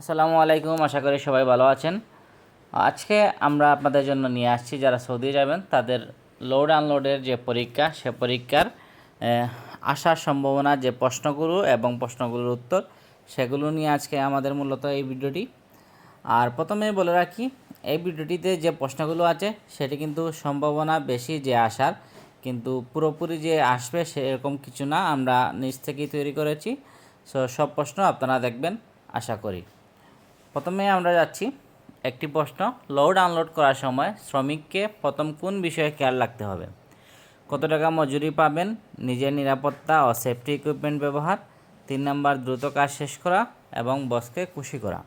আসসালামু আলাইকুম, আশা করি সবাই ভালো আছেন। আজকে আমরা আপনাদের জন্য নিয়ে আসছি যারা সৌদি যাবেন, তাদের লোড আনলোডের যে পরীক্ষা, সে পরীক্ষার আসার সম্ভাবনা, যে প্রশ্নগুলো এবং প্রশ্নগুলোর উত্তর, সেগুলো নিয়ে আজকে আমাদের মূলত এই ভিডিওটি। আর প্রথমে বলে রাখি, এই ভিডিওটিতে যে প্রশ্নগুলো আছে, সেটি কিন্তু সম্ভাবনা বেশি যে আসার, কিন্তু পুরোপুরি যে আসবে সেরকম কিছু না, আমরা নিজ থেকেই তৈরি করেছি। সো সব প্রশ্ন আপনারা দেখবেন, আশা করি। প্রথমে আমরা যাচ্ছি একটি প্রশ্ন লোড আনলোড করার সময় শ্রমিককে প্রথম কোন বিষয়ে খেয়াল রাখতে হবে? কত টাকা মজুরি পাবেন? নিজের নিরাপত্তা ও সেফটি ইকুইপমেন্ট ব্যবহার। তিন নাম্বার, দ্রুত কাজ শেষ করা এবং বসকে খুশি করা।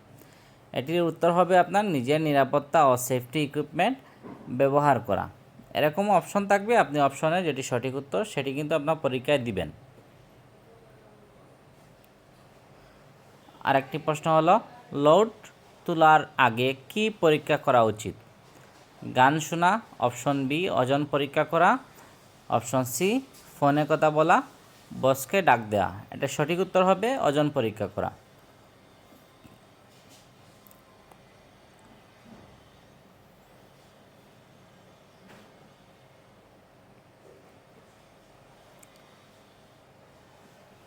এটির উত্তর হবে আপনার নিজের নিরাপত্তা ও সেফটি ইকুইপমেন্ট ব্যবহার করা। এরকম অপশন থাকবে, আপনি অপশনে যেটি সঠিক উত্তর সেটি কিন্তু আপনার পরীক্ষায় দিবেন। আরেকটি প্রশ্ন হলো লোড তোলার আগে কি পরীক্ষা করা উচিত? গান শোনা, অপশন বি ওজন পরীক্ষা করা, অপশন সি, ফোনে কথা বলা, বসকে ডাক দেওয়া এটা সঠিক উত্তর হবে ওজন পরীক্ষা করা।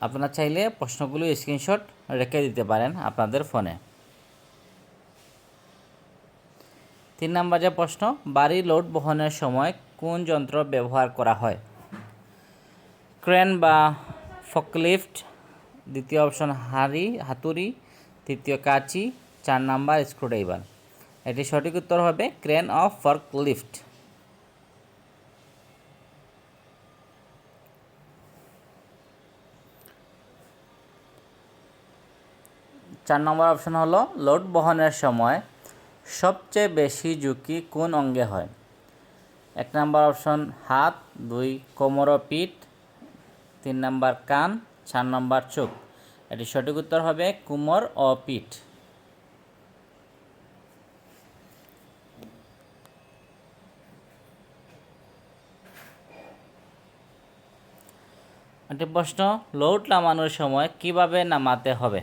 আপনারা চাইলে প্রশ্নগুলো স্ক্রিনশট রেখে দিতে পারেন আপনাদের ফোনে। তিন নম্বর যে প্রশ্ন, বাড়ি লোড বহনের সময় কোন যন্ত্র ব্যবহার করা হয়? ক্রেন বা ফকলিফট, দ্বিতীয় অপশন হাড়ি, হাতুড়ি, তৃতীয় কাঁচি, চার নাম্বার স্ক্রুড্রাইভার। এটি সঠিক উত্তর হবে ক্রেন অফ ফর্ক লিফট চার নম্বর অপশন হলো, লোড বহনের সময় সবচেয়ে বেশি ঝুঁকি কোন অঙ্গে হয়? এক নম্বর অপশন, হাত, দুই, কোমর পিঠ, তিন নম্বর কান, চার নম্বর চোখ। এটি সঠিক উত্তর হবে কোমর ও পিঠ। একটি প্রশ্ন, লোড নামানোর সময় কীভাবে নামাতে হবে?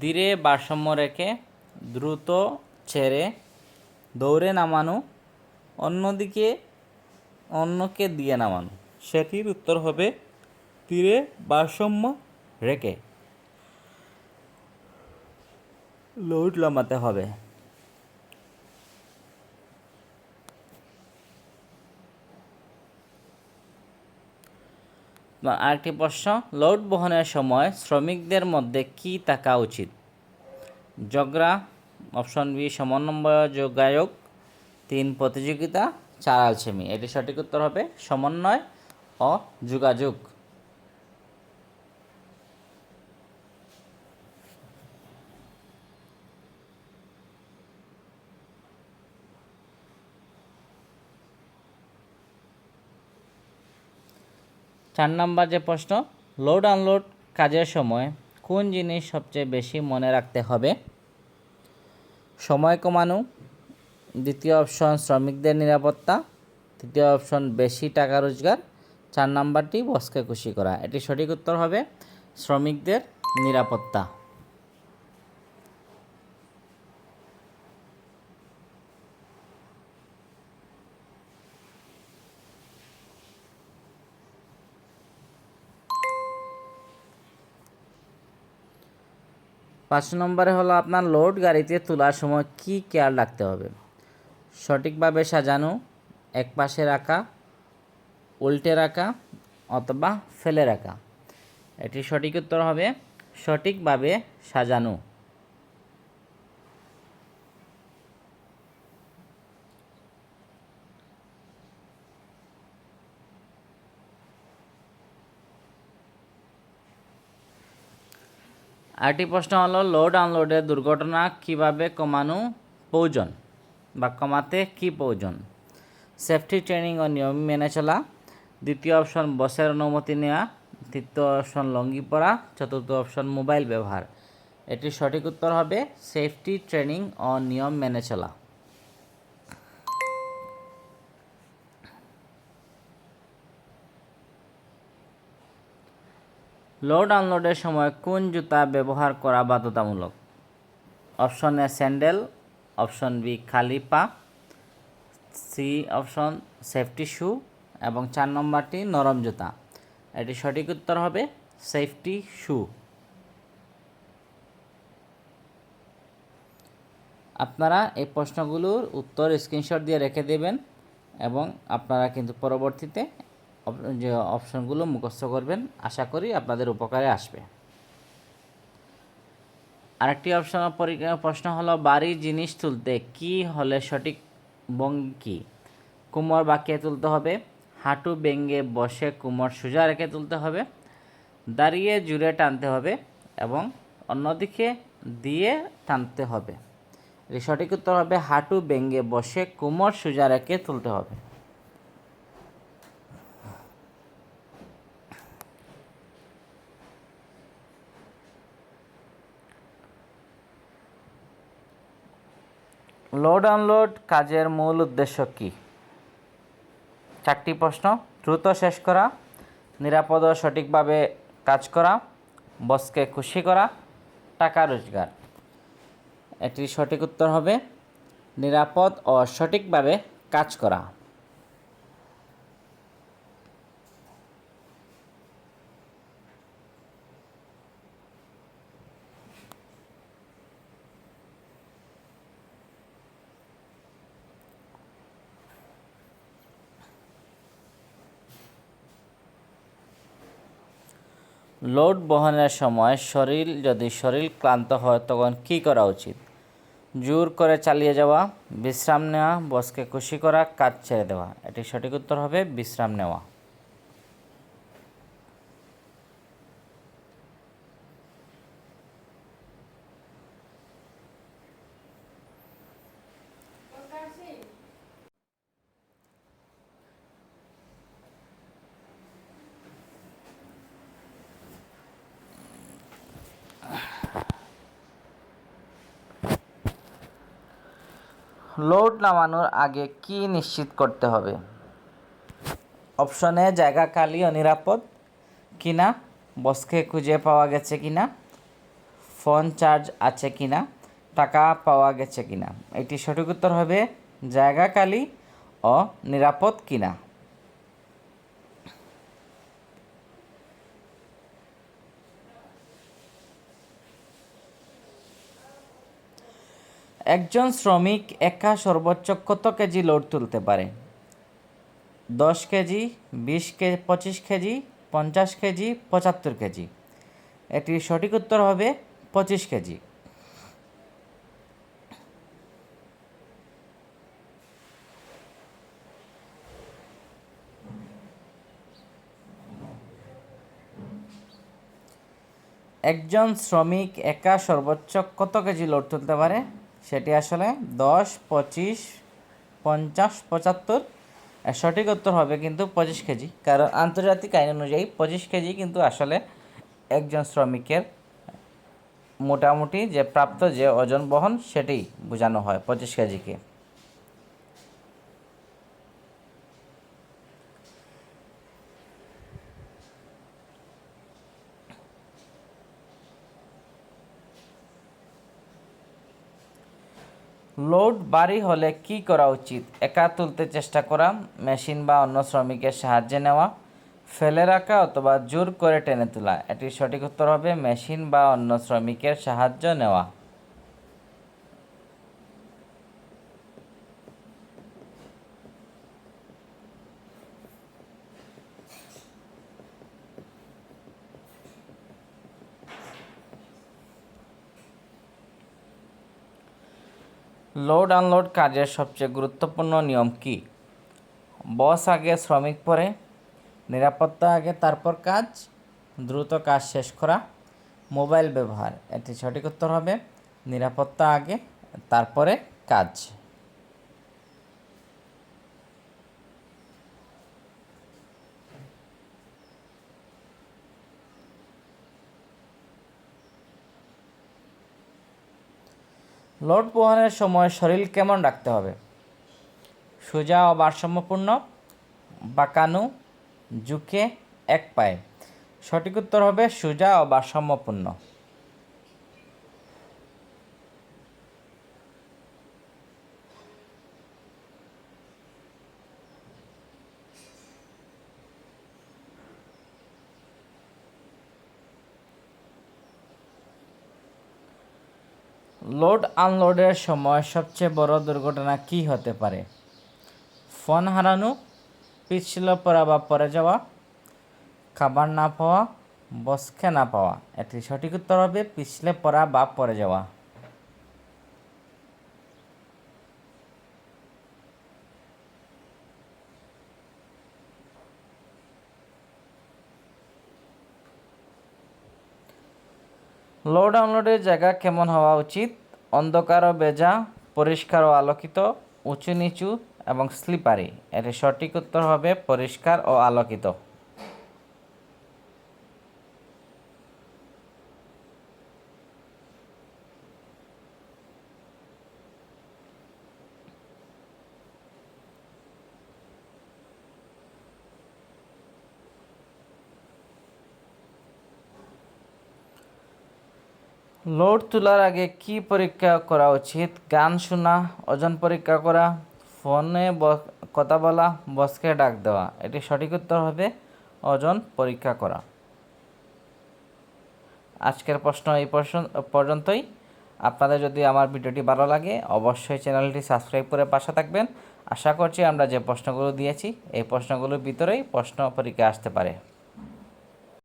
ধীরে ভারসাম্য রেখে দ্রুত ছেড়ে দৌড়ে নামানো, অন্যদিকে অন্যকে দিয়ে নামানো। সেটির উত্তর হবে তীরে ভারসাম্য রেখে। লোড নামাতে হবে। আরেকটি প্রশ্ন, লোড বহনের সময় শ্রমিকদের মধ্যে কি থাকা উচিত? জগরা অপশন বি সমন্বয় যোগাযোগ, তিন প্রতিযোগিতা, চার আলসেমি এটি সঠিক উত্তর হবে সমন্বয় ও যোগাযোগ। চার নাম্বার যে প্রশ্ন লোড আনলোড কাজের সময় কোন জিনিস সবচেয়ে বেশি মনে রাখতে হবে? সময় কমানো। দ্বিতীয় অপশন, শ্রমিকদের নিরাপত্তা। তৃতীয় অপশন, বেশি টাকা রোজগার। চার নাম্বারটি বসকে খুশি করা। এটি সঠিক উত্তর হবে, শ্রমিকদের নিরাপত্তা। পাঁচ নম্বরে হলো আপনার লোড গাড়িতে তোলার সময় কি কেয়ার রাখতে হবে? সঠিকভাবে সাজানো, এক পাশে রাখা, উল্টে রাখা অথবা ফেলে রাখা। এটি সঠিক উত্তর হবে সঠিকভাবে সাজানো। আরেকটি প্রশ্ন হলো লোড আনলোডের দুর্ঘটনা কীভাবে কমানো প্রয়োজন বা কমাতে কি প্রয়োজন সেফটি ট্রেনিং ও নিয়ম মেনে চলা। দ্বিতীয় অপশন বসের অনুমতি নেওয়া। তৃতীয় অপশন লঙ্গি পরা চতুর্থ অপশন মোবাইল ব্যবহার এটির সঠিক উত্তর হবে সেফটি ট্রেনিং ও নিয়ম মেনে চলা। লোড আনলোডের সময় কোন জুতা ব্যবহার করা বাধ্যতামূলক? Option A sandal, option B খালি পা, সি অপশন সেফটি শু এবং চার নম্বরটি নরম জুতা। এটি সঠিক উত্তর হবে সেফটি শু। আপনারা এই প্রশ্নগুলোর উত্তর স্ক্রিনশট দিয়ে রেখে দেবেন এবং আপনারা কিন্তু পরবর্তীতে যে অপশনগুলো মুখস্থ করবেন, আশা করি আপনাদের উপকারে আসবে। আরেকটি অপশন প্রশ্ন হলো, বাড়ি জিনিস তুলতে কি হলে সঠিক ভঙ্গি কী? কুমোর বাঁকিয়ে তুলতে হবে, হাঁটু বেঙ্গে বসে কুমোর সোজা রেখে তুলতে হবে, দাঁড়িয়ে জুড়ে টানতে হবে এবং অন্যদিকে দিয়ে টানতে হবে। সঠিক উত্তর হবে, হাঁটু বেঙ্গে বসে কুমোর সোজা রেখে তুলতে হবে। লোড আনলোড কাজের মূল উদ্দেশ্য কি? চারটি প্রশ্ন। দ্রুত শেষ করা, নিরাপদ সঠিকভাবে কাজ করা বসকে খুশি করা, টাকা রোজগার। এটির সঠিক উত্তর হবে, নিরাপদ ও সঠিকভাবে কাজ করা। লোড বহনের সময় শরীর, যদি শরীর ক্লান্ত হয়, তখন কি করা উচিত? জোর করে চালিয়ে যাওয়া, বিশ্রাম নেওয়া, বসকে খুশি করা, কাজ ছেড়ে দেওয়া। এটি সঠিক উত্তর হবে বিশ্রাম নেওয়া। লোড নামানোর আগে কি নিশ্চিত করতে হবে? অপশনে জায়গা খালি ও নিরাপদ কিনা বসকে খুঁজে পাওয়া গেছে কিনা, ফোন চার্জ আছে কিনা, টাকা পাওয়া গেছে কিনা। এটি সঠিক উত্তর হবে জায়গা খালি ও নিরাপদ কিনা। একজন শ্রমিক একা সর্বোচ্চ কত কেজি লোড তুলতে পারে? দশ কেজি, বিশ কেজি পঁচিশ কেজি, পঞ্চাশ কেজি, পঁচাত্তর কেজি। এটির সঠিক উত্তর হবে পঁচিশ কেজি। একজন শ্রমিক একা সর্বোচ্চ কত কেজি লোড তুলতে পারে? সেটি আসলে দশ, পঁচিশ, পঞ্চাশ, পঁচাত্তর সঠিক উত্তর হবে কিন্তু পঁচিশ কেজি। কারণ আন্তর্জাতিক আইন অনুযায়ী পঁচিশ কেজি কিন্তু আসলে একজন শ্রমিকের মোটামুটি যে প্রাপ্ত যে ওজন বহন সেটি বোঝানো হয় পঁচিশ কেজিকে। লোড বাড়ি হলে কি করা উচিত? একা তুলতে চেষ্টা করা, মেশিন বা অন্য শ্রমিকের সাহায্যে নেওয়া, ফেলে রাখা অথবা জোর করে টেনে তোলা। এটির সঠিক উত্তর হবে মেশিন বা অন্য শ্রমিকের সাহায্য নেওয়া। লোড আনলোড কাজের সবচেয়ে গুরুত্বপূর্ণ নিয়ম কি? বস আগে শ্রমিক পরে নিরাপত্তা আগে, তারপর কাজ, দ্রুত কাজ শেষ করা, মোবাইল ব্যবহার, এটি সঠিক উত্তর হবে, নিরাপত্তা আগে, তারপরে কাজ। লোড বহনের সময় শরীর কেমন রাখতে হবে? সোজা ও ভারসাম্যপূর্ণ, বাঁকানো, ঝুঁকে এক পায়ে। সঠিক উত্তর হবে সোজা ও ভারসাম্যপূর্ণ। লোড আনলোডের সময় সবচেয়ে বড় দুর্ঘটনা কি হতে পারে? ফোন হারানো পিছল পড়া বা পড়ে যাওয়া, খাবার না পাওয়া, বসকে না পাওয়া। এটি সঠিক উত্তর হবে পিছলে পড়া বা পড়ে যাওয়া। লোড ডাউনলোডের জায়গা কেমন হওয়া উচিত? অন্ধকার ও বেজা পরিষ্কার ও আলোকিত, উঁচু নিচু এবং স্লিপারি এর সঠিক উত্তর হবে পরিষ্কার ও আলোকিত। লোড তোলার আগে কি পরীক্ষা করা উচিত? গান শোনা, ওজন পরীক্ষা করা, ফোনে কথা বলা, বসকে ডাক দেওয়া। এটি সঠিক উত্তর হবে ওজন পরীক্ষা করা। আজকের প্রশ্ন এই পর্যন্ত- পর্যন্তই। আপনাদের যদি আমার ভিডিওটি ভালো লাগে, অবশ্যই চ্যানেলটি সাবস্ক্রাইব করে পাশে থাকবেন। আশা করছি আমরা যে প্রশ্নগুলো দিয়েছি, এই প্রশ্নগুলোর ভিতরেই প্রশ্ন পরীক্ষা আসতে পারে।